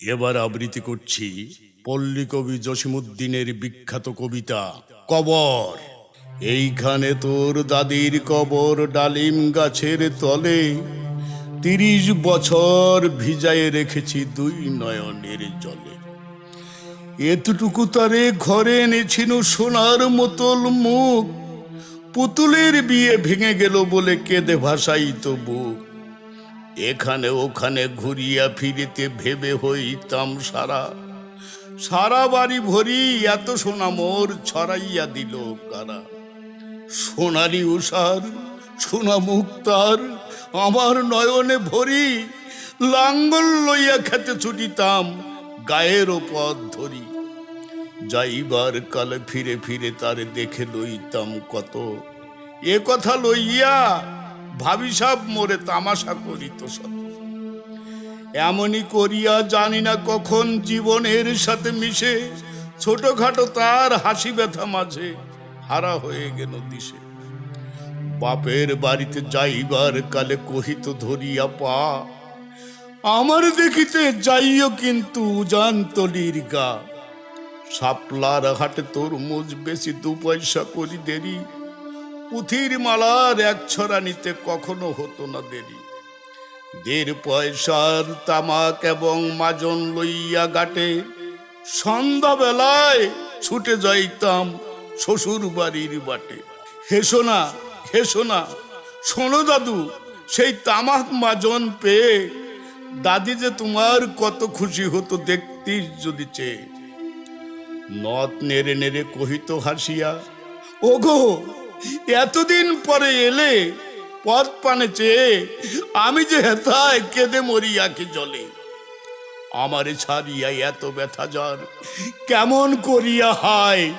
এবার আবৃত্তি করছি পল্লী কবি জসিমুদ্দিনের বিখ্যাত কবিতা কবর। এইখানে তোর দাদির কবর ডালিম গাছের তলে। তিরিশ বছর ভিজায়ে রেখেছি দুই নয়নের জলে। এতটুকু তারে ঘরে এনেছিল সোনার মতল মুখ। পুতুলের বিয়ে ভেঙে গেল বলে কেঁদে ভাসাইত বুক। এখানে ওখানে ঘুরিয়া ফিরিতে ভেবে হইতাম সারা। সারা বাড়ি ভরি এত সোনা মোর ছড়াইয়া দিল কারা। সোনালি উষার সোনা মুক্তার আমার নয়নে ভরি লাঙ্গল লইয়া খেতে ছুটিতাম গায়ের পথ ধরি। যাইবার কালে ফিরে ফিরে তারে দেখে লইতাম কত। এ কথা লইয়া ভাবি সাব মোরে তামাশা করিত শত। এমনই করিয়া জানি না কখন জীবনের সাথে মিশে, ছোটখাটো তার হাসি ব্যথা মাঝে হারা হয়ে গেল দিশে। বাপের বাড়িতে যাইবার কালে কহিত ধরিয়া, পা, আমার দেখিতে যাইও কিন্তু উজান তলির গা। শাপলার হাটে তরমুজ বেশি দু পয়সা করি দেরি পুথির মালার এক ছড়া নিতে কখনো হতো না দেরি। দেড় পয়সার তামাক এবং মাজন লইয়া গাটে সন্ধ্যাবেলায় ছুটে যাইতাম শ্বশুর বাড়ির বাটে। হেসো না হেসো না, শোনো দাদু, সেই তামাক মাজন পেয়ে দাদি যে তোমার কত খুশি হতো দেখতিস যদি চেয়ে। নথ নেড়ে নেড়ে কহিত হাসিয়া, ওগো এতদিন পরে এলে পথ পানে চেয়ে আমি যে হেতায় কেঁদে মরি আঁকি জলে? আমারে ছাড়িয়া এত ব্যথা জ্বর কেমন করিয়া হায়?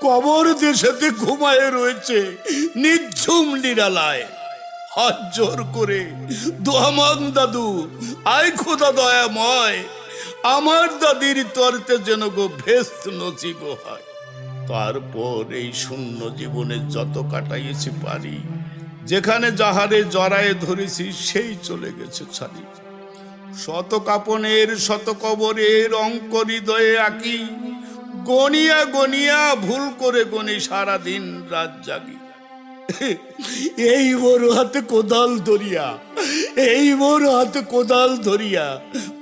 কবর দেশেতে ঘুমায় রয়েছে, নিঝুম নিরালায়। হাত জোর করে দোহামন দাদু, আয় খোদা দয়াময়। আমার দাদির তরতে যেন গো ভেস্ত নচিব হয়। তারপর এই শূন্য জীবনে যত কাটাইয়েছি পারি, যেখানে যাহারে জড়ায়ে ধরেছি, সেই চলে গেছে ছাড়ি। শত কাপনের, শত কবরের অঙ্ক হৃদয়ে আঁকি, গনিয়া গনিয়া ভুল করে গনি সারাদিন রাত জাগি। এই বড় হাতে কোদাল ধরিয়া, এই বড় হাতে কোদাল ধরিয়া,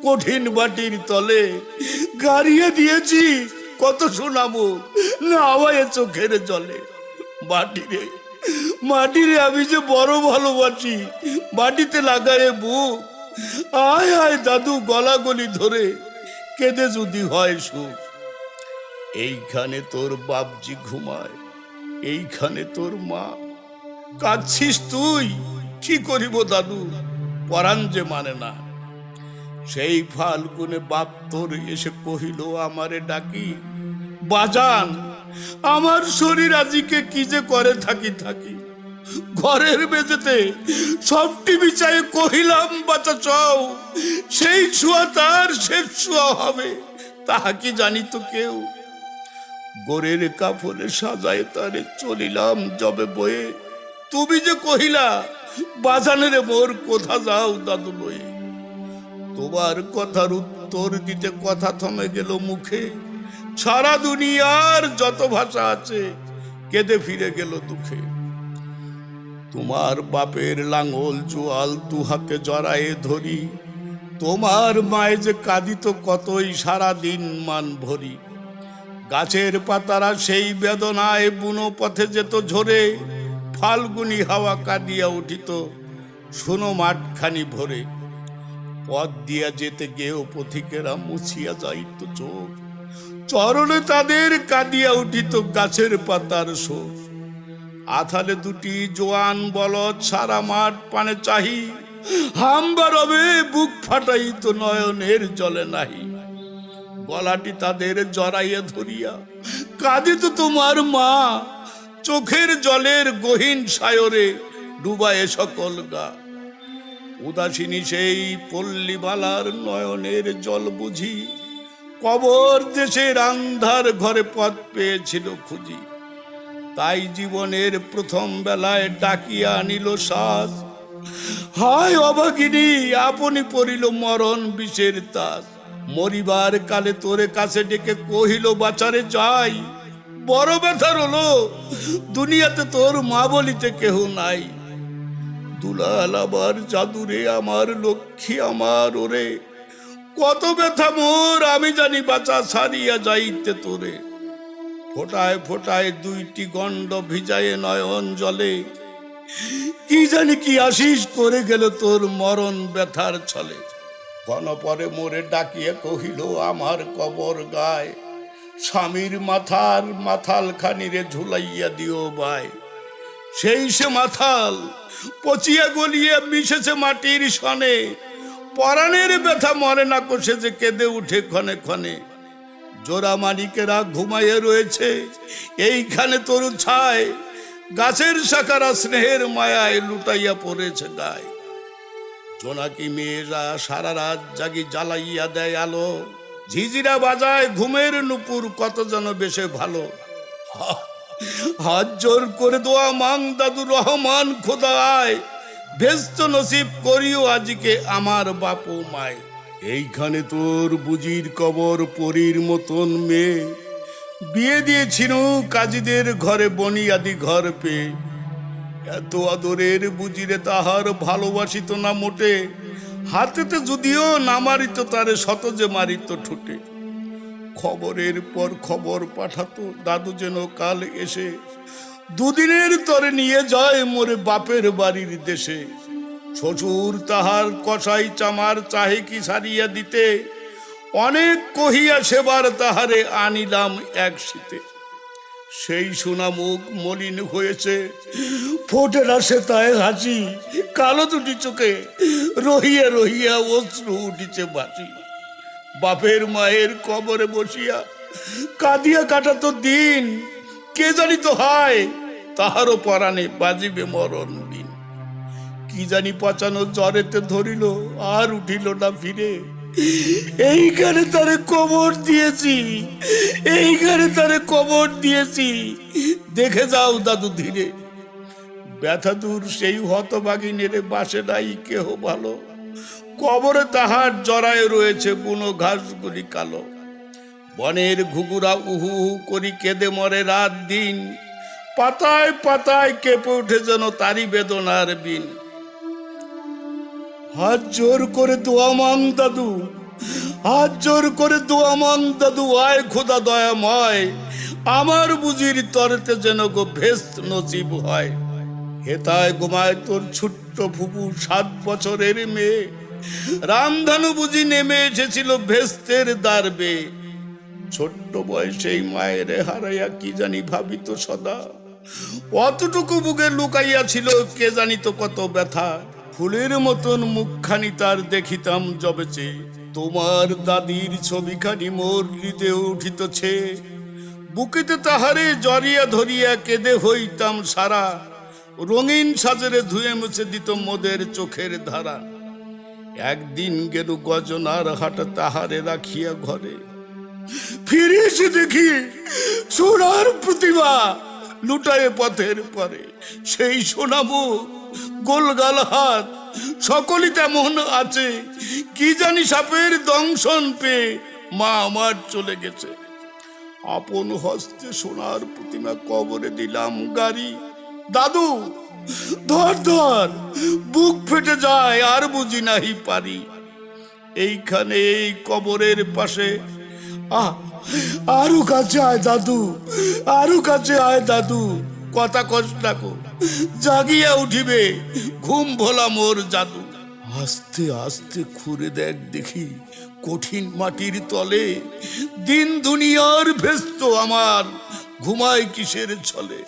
কঠিন বাটির তলে গাড়িয়ে দিয়েছি কত শোনাবো না আমায় চোখের জলে। মাটিরে মাটিরে আমি যে বড় ভালোবাসি, মাটিতে লাগায়ে বুক। আয় আয় দাদু গলা গলি ধরে, কেঁদে যদি হয় সুখ। এইখানে তোর বাপজি ঘুমায়, এইখানে তোর মা। কাঁদছিস তুই, কি করিব দাদু? পরাণ যে মানে না। সেই ফাল্গুনে বাপ তোর এসে কহিল, আমারে ডাকি। বাজান, আমার শরীর আজিকে কি যে করে থাকি থাকি। ঘরের বেজেতে সবটি বিচায়ে কহিলাম, বাঁচা চাও, সেই ছোঁয়া তার শেষ ছোঁয়া হবে, তাহা কি জানি তো কেউ? গোরের কাপড়ে সাজায় তারে চলিলাম জবে বয়ে। তুমি যে কহিলা বাজানের মোর কোথা যাও দাদু লয়ে? তোমার কথার উত্তর দিতে কথা থমে গেল মুখে। সারা দুনিয়ার যত ভাষা আছে, কেঁদে ফিরে গেল দুঃখে। তোমার বাপের লাঙল জোয়াল দু হাতে জড়ায়ে ধরি, তোমার মায়ে যে কাঁদিত কতই সারা দিন মান ভরি। গাছের পাতারা সেই বেদনায় বুনো পথে যেত ঝরে, ফাল্গুনি হাওয়া কাঁদিয়া উঠিত, শোনো মাঠখানি ভরে। পথ দিয়া যেতে গেও পথিকেরা মুছিয়া যাইত চোখ চরণে তাদের কাঁদিয়া উঠিত গাছের পাতার শোক আথালে দুটি জোয়ান বলদ সারা মাঠ পানে চাহি। হাম্বা রবে বুক ফাটাইত নয়নের জলে নাহি। গলাটি তাদের জড়াইয়া ধরিয়া, কাঁদিত তোমার মা, চোখের জলের গহীন সায়রে ডুবায়ে সকল গা। উদাসিনী সেই পল্লীবালার নয়নের জল বুঝি কবর দেশের আন্ধার ঘরে পথ পেয়েছিল খুঁজি। তাই জীবনের প্রথম বেলায় ডাকিয়া আনিল শ্বাস হায় অভাগিনী, আপনি পড়িল মরণ বিষের তাস মরিবার কালে তোরে কাছে ডেকে কহিল, বাচারে যাই। বড় ব্যথার হলো দুনিয়াতে তোর মা বলিতে কেহ নাই। দুলাল আবার জাদুরে, আমার লক্ষ্মী আমার ওরে কত ব্যথা মোর, আমি জানি বাঁচা সারিয়া যাইতে তোরে। ফোটায় ফোটায় দুইটি গণ্ড ভিজায়ে নয়ন জলে। কি জানি কি আশিস করে গেল তোর মরণ ব্যথার ছলে। ঘন পরে মোরে ডাকিয়ে কহিল, আমার কবর গায়, স্বামীর মাথার মাথাল খানিরে ঝুলাইয়া দিও বাই সেই সে মাথাল পচিয়া গলিয়ে মিশেছে মাটির সনে। পরাণের ব্যথা মরে না কষে যে কেঁদে উঠে ক্ষণে ক্ষণে। জোড়া মানিকেরা ঘুমাইয়ে রয়েছে, এইখানে তরু ছায় গাছের শাখারা স্নেহের মায়ায় লুটাইয়া পড়েছে গায়ে। জোনাকি মেয়েরা সারা রাত জাগি জ্বালাইয়া দেয় আলো। ঝিঝিরা বাজায় ঘুমের নুপুর কত যেন বেশে ভালো। হাত জোর করে দোয়া মাং দাদু রহমান খোদা আয় ভেস্ত নসিব করিও আজকে আমার বাপু মায়। এইখানে তোর বুজির কবর পরীর মতন মেয়ে। বিয়ে দিয়েছিল কাজীদের ঘরে বনিয়াদি ঘর পেয়ে। এত আদরের বুজিরে তাহার ভালোবাসিত না মোটে। হাতেতে যদিও না মারিত, তারে শত যে মারিত ঠুটে। খবরের পর খবর পাঠাতো, দাদু যেন কাল এসে দুদিনের তরে নিয়ে যায় মোরে বাপের বাড়ির দেশে। শ্বশুর তাহার কষাই চামার চাহে কি সারিয়া দিতে। অনেক কহিয়া সেবার তাহারে আনিলাম এক শীতে। সেই সোনা মুখ মলিন হয়েছে। ফোটে সে তাই হাসি, কালো দুটি চোখে রহিয়া রহিয়া অশ্রু উঠিছে বাসি বাপের মায়ের কবরে বসিয়া কাঁদিয়া কাটাতো দিন কে জানি তো হয়, তাহারও পরাণে বাজিবে মরণ দিন। কি জানি পচানো জ্বরেতে ধরিল, আর উঠিল না ফিরে। এইখানে তারে কবর দিয়েছি, এইখানে তারে কবর দিয়েছি। দেখে যাও দাদু ধীরে। ব্যথা দূর, সেই হতবাগি নেড়ে বাসে নাই কেহ ভালো। কবরে তাহার জড়ায় রয়েছে বুনো ঘাসগুলি কালো। বনের ঘুঘুরা উহু করি কেঁদে মরে রাত দিন। পাতায় পাতায় কেঁপে উঠে যেন তারি বেদনার বিন। হাত জোর করে দোয়া মাং দাদু, হাত জোর করে দোয়া মাং দাদু, আয় খোদা দয়াময়, আমার বুঝির তরেতে যেন গো ভেস্ত নসিব হয়। হেতায় গোমায় তোর ছোট্ট ফুপু সাত বছরের মেয়ে, রামধানু বুঝি নেমে এসেছিল ভেস্তের দারবে ছোট্ট বয়সেই মায়ের হারাইয়া কি জানি ভাবিত সদা। অতটুকু বুকে লুকাইয়া ছিল কে জানিত কত ব্যথা। ফুলের মতন মুখখানি তার দেখিতাম জবেছে। তোমার দাদির ছবিখানি মোর হৃদে উঠিতছে। বুকেতে তাহারে জড়িয়া ধরিয়া কেঁদে হইতাম সারা। রঙিন সাজরে ধুয়ে মুছে দিত মোদের চোখের ধারা। একদিন গেল গজনার হাট তাহারে রাখিয়া ঘরে। ফিরে এসে দেখি সোনার প্রতিমা লুটায় পথের পরে। সেই সোনামু গোলগাল হাত, সকলই তেমন আছে, কি জানি সাপের দংশন পেয়ে মা আমার চলে গেছে। আপন হস্তে সোনার প্রতিমা কবরে দিলাম গাড়ি। দাদু, ধর ধর, বুক ফেটে যায়, আর বুঝি নাহি পারি। এইখানে এই কবরের পাশে আরও কাছে আয় দাদু, আরও কাছে আয় দাদু। কথা কষ্ট রাখো জাগিয়া উঠিবে, ঘুম ভোলা মোর জাদু। আস্তে আস্তে খুঁড়ে দেখ দেখি, কঠিন মাটির তলে, দিন দুনিয়ার ভেস্ত আমার ঘুমায় কিসের ছলে।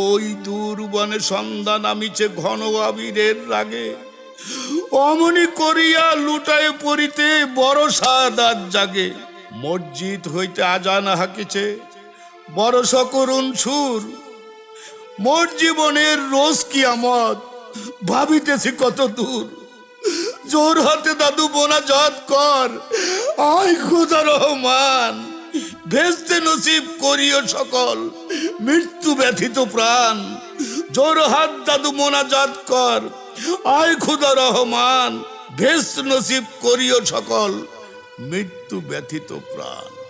ওই দূর বনে সন্ধ্যা নামিছে ঘন আবিরের রাগে। অমনি করিয়া লুটায় পড়িতে বড় সাদাত জাগে। মসজিদ হইতে আজান হাকিছে। বড় সকরুণ সুর। মোর জীবনের রোজ কিয়ামত ভাবিতেছি কত দূর। জোর হাতে দাদু বোনা জত কর। আয় খুদা রহমান ভেস্তে নসিব করিও সকল মৃত্যু ব্যথিত প্রাণ। জোর হাত দাদু মোনাজাত কর। আয় খুদা রহমান ভেস্ত নসিব করিও সকল মৃত্যু ব্যথিত প্রাণ।